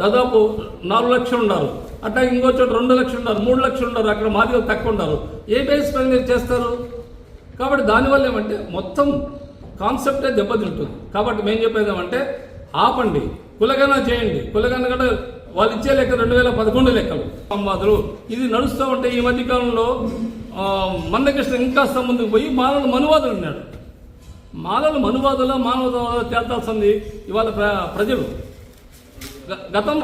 దాదాపు నాలుగు లక్షలు ఉన్నారు అట్లా ఇంకో చోట రెండు లక్షలు ఉన్నారు మూడు లక్షలు ఉన్నారు అక్కడ మాదిగలు తక్కువ ఉన్నారు ఏ బేస్ పైన మీరు చేస్తారు? కాబట్టి దానివల్ల ఏమంటే మొత్తం కాన్సెప్టే దెబ్బతింటుంది. కాబట్టి మేము చెప్పేది ఏమంటే ఆపండి కులగన చేయండి. కులగన కూడా వాళ్ళు ఇచ్చే లెక్క రెండు వేల పదకొండు లెక్కలు. సంవాదులు. ఇది నడుస్తూ ఉంటే ఈ మధ్య కాలంలో మందకృష్ణ ఇంకా ముందుకు పోయి మానవులు మనువాదులు ఉన్నాడు. మాలలు మనువాదుల మానవ తేల్చాల్సింది ఇవాళ ప్ర- ప్రజలు. గ- గతం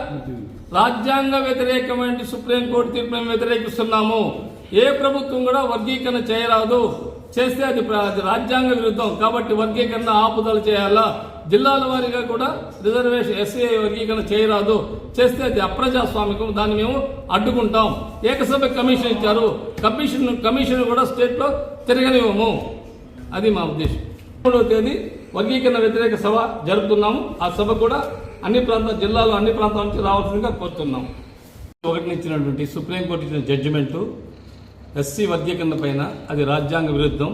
రాజ్యాంగ వ్యతిరేకమైన సుప్రీంకోర్టు తీర్పును వ్యతిరేకిస్తున్నాము. ఏ ప్రభుత్వం కూడా వర్గీకరణ చేయరాదు. చేస్తే అది ప్ర- అది రాజ్యాంగ విరుద్ధం. కాబట్టి వర్గీకరణ ఆపుదల చేయాలా? జిల్లాల వారీగా కూడా రిజర్వేషన్ ఎస్ఏ వర్గీకరణ చేయరాదు. చేస్తే అది అప్రజాస్వామికం. దాన్ని మేము అడ్డుకుంటాం. ఏకసభ కమిషన్ ఇచ్చారు. కమిషన్ కమిషన్ కూడా స్టేట్లో తిరగనివ్వము. అది మా ఉద్దేశం. మూడవ తేదీ వర్గీకరణ వ్యతిరేక సభ జరుపుతున్నాము. ఆ సభ కూడా అన్ని ప్రాంత జిల్లాలో అన్ని ప్రాంతాల నుంచి రావాల్సిందిగా కోరుతున్నాం. ఒకటిని ఇచ్చినటువంటి సుప్రీంకోర్టు ఇచ్చిన జడ్జిమెంటు ఎస్సీ వర్గీకరణ పైన అది రాజ్యాంగ విరుద్ధం.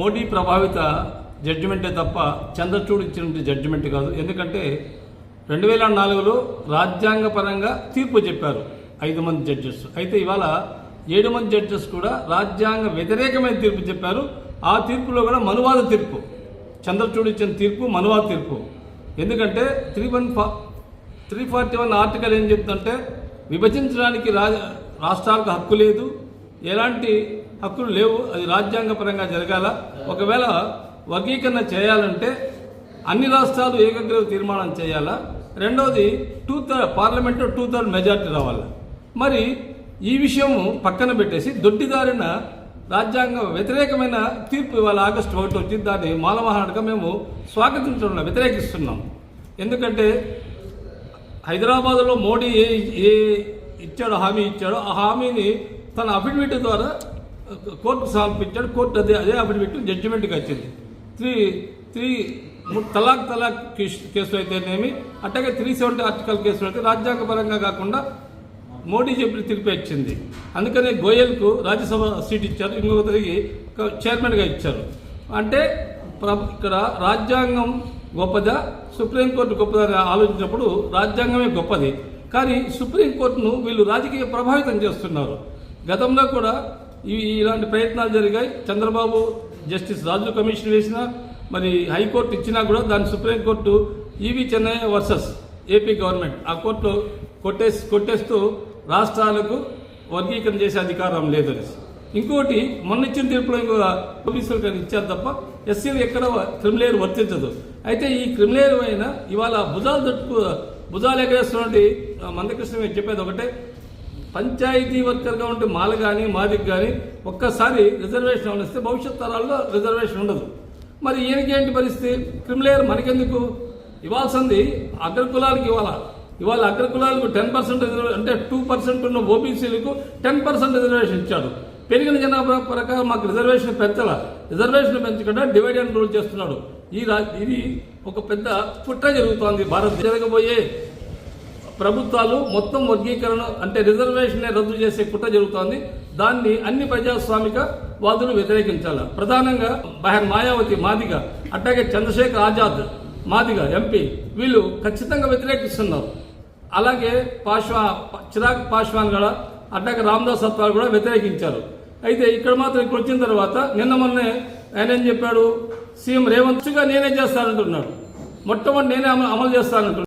మోడీ ప్రభావిత జడ్జిమెంటే తప్ప చంద్రచూడ్ ఇచ్చినటువంటి జడ్జిమెంట్ కాదు. ఎందుకంటే రెండు వేల నాలుగులో రాజ్యాంగపరంగా తీర్పు చెప్పారు ఐదు మంది జడ్జెస్. అయితే ఇవాళ ఏడు మంది జడ్జెస్ కూడా రాజ్యాంగ వ్యతిరేకమైన తీర్పు చెప్పారు. ఆ తీర్పులో కూడా మనువాద తీర్పు. చంద్రచూడ్ ఇచ్చిన తీర్పు మనువా తీర్పు. ఎందుకంటే త్రీ వన్ ఫా త్రీ ఫార్టీ వన్ ఆర్టికల్ ఏం చెప్తుందంటే విభజించడానికి రా రాష్ట్రాలకు హక్కు లేదు. ఎలాంటి హక్కులు లేవు. అది రాజ్యాంగపరంగా జరగాల. ఒకవేళ వర్గీకరణ చేయాలంటే అన్ని రాష్ట్రాలు ఏకగ్రీవ తీర్మానం చేయాలా. రెండవది టూ థర్డ్ పార్లమెంట్లో టూ థర్డ్ మెజార్టీ రావాలి. మరి ఈ విషయం పక్కన పెట్టేసి దొడ్డిదారిన రాజ్యాంగ వ్యతిరేకమైన తీర్పు ఇవాళ ఆగస్టు ఒకటి వచ్చింది దాన్ని మాలమహానాడుగా మేము స్వాగతించడం వ్యతిరేకిస్తున్నాం. ఎందుకంటే హైదరాబాద్లో మోడీ ఏ ఏ ఇచ్చాడో హామీ ఇచ్చాడో ఆ హామీని తన అఫిడవిట్ ద్వారా కోర్టు సమర్పించాడు. కోర్టు అదే అదే అఫిడవిట్ జడ్జిమెంట్కి వచ్చింది త్రీ త్రీ ము- తలాక్ తలాక్ కేసు- కేసులో అయితేనేమి అట్లాగే త్రీ సెవెంటీ ఆర్టికల్ కేసులో అయితే రాజ్యాంగపరంగా కాకుండా మోడీ చెప్పిన తీర్పు ఇచ్చింది అందుకనే గోయల్కు రాజ్యసభ సీట్ ఇచ్చారు. ఇంకొకరికి చైర్మన్గా ఇచ్చారు. అంటే ఇక్కడ రాజ్యాంగం గొప్పదా? సుప్రీంకోర్టు గొప్పదా అని ఆలోచించినప్పుడు రాజ్యాంగమే గొప్పది. కానీ సుప్రీంకోర్టును వీళ్ళు రాజకీయ ప్రభావితం చేస్తున్నారు. గతంలో కూడా ఇలాంటి ప్రయత్నాలు జరిగాయి. చంద్రబాబు జస్టిస్ రాజు కమిషన్ వేసిన మరి హైకోర్టు ఇచ్చినా కూడా దాన్ని supreme court EV Chinnaiah versus AP government ఆ కోర్టులో కొట్టేసి కొట్టేస్తూ రాష్ట్రాలకు వర్గీకరణ చేసే అధికారం లేదని ఇంకోటి మొన్న ఇచ్చిన తీర్పులో ఇంకో పోలీసులు కానీ ఇచ్చారు తప్ప ఎస్సీలు ఎక్కడ క్రిమిలేరు వర్తించదు. అయితే ఈ క్రిమిలేరు అయిన ఇవాళ భుజాలు తట్టుకు భుజాలు ఎగరేస్తున్నటువంటి మందకృష్ణ మీరు చెప్పేది ఒకటే పంచాయతీ వర్కర్గా ఉంటే మాల కానీ మాదికి కానీ ఒక్కసారి రిజర్వేషన్ అవనిస్తే భవిష్యత్ తరాల్లో రిజర్వేషన్ ఉండదు. మరి ఈయనకేంటి పరిస్థితి? క్రిమిలేయర్ మనకెందుకు? ఇవ్వాల్సింది అగ్రకులాలకు ఇవ్వాలా? ఇవాళ అగ్రకులాలకు టెన్ పర్సెంట్ అంటే టూ పర్సెంట్ ఉన్న ఓబీసీలకు టెన్ పర్సెంట్ రిజర్వేషన్ ఇచ్చాడు. పెరిగిన జనాభా ప్రకారం మాకు రిజర్వేషన్ పెంచాల. రిజర్వేషన్ పెంచకుండా డివైడ్ అండ్ రూల్ చేస్తున్నాడు. ఈ రా ఇది ఒక పెద్ద కుట్ర జరుగుతోంది భారత్ జరగబోయే ప్రభుత్వాలు మొత్తం వర్గీకరణ అంటే రిజర్వేషన్ రద్దు చేసే కుట్ర జరుగుతోంది. దాన్ని అన్ని ప్రజాస్వామిక వాదులు వ్యతిరేకించాలి. ప్రధానంగా బహర్ మాయావతి మాదిగ అట్లాగే చంద్రశేఖర్ ఆజాద్ మాదిగ ఎంపీ వీళ్ళు ఖచ్చితంగా వ్యతిరేకిస్తున్నారు. అలాగే పాశ్వా చిరాగ్ పాశ్వాన్ కూడా అట్లాగే రామదాస్ సత్వాలు కూడా వ్యతిరేకించారు. అయితే ఇక్కడ మాత్రం ఇక్కడ వచ్చిన తర్వాత నిన్న మొన్నే ఆయన ఏం చెప్పాడు? సీఎం రేవంత్గా నేనే చేస్తానంటున్నాడు. మొట్టమొదటి నేనే అమలు అమలు చేస్తానంటున్నాడు.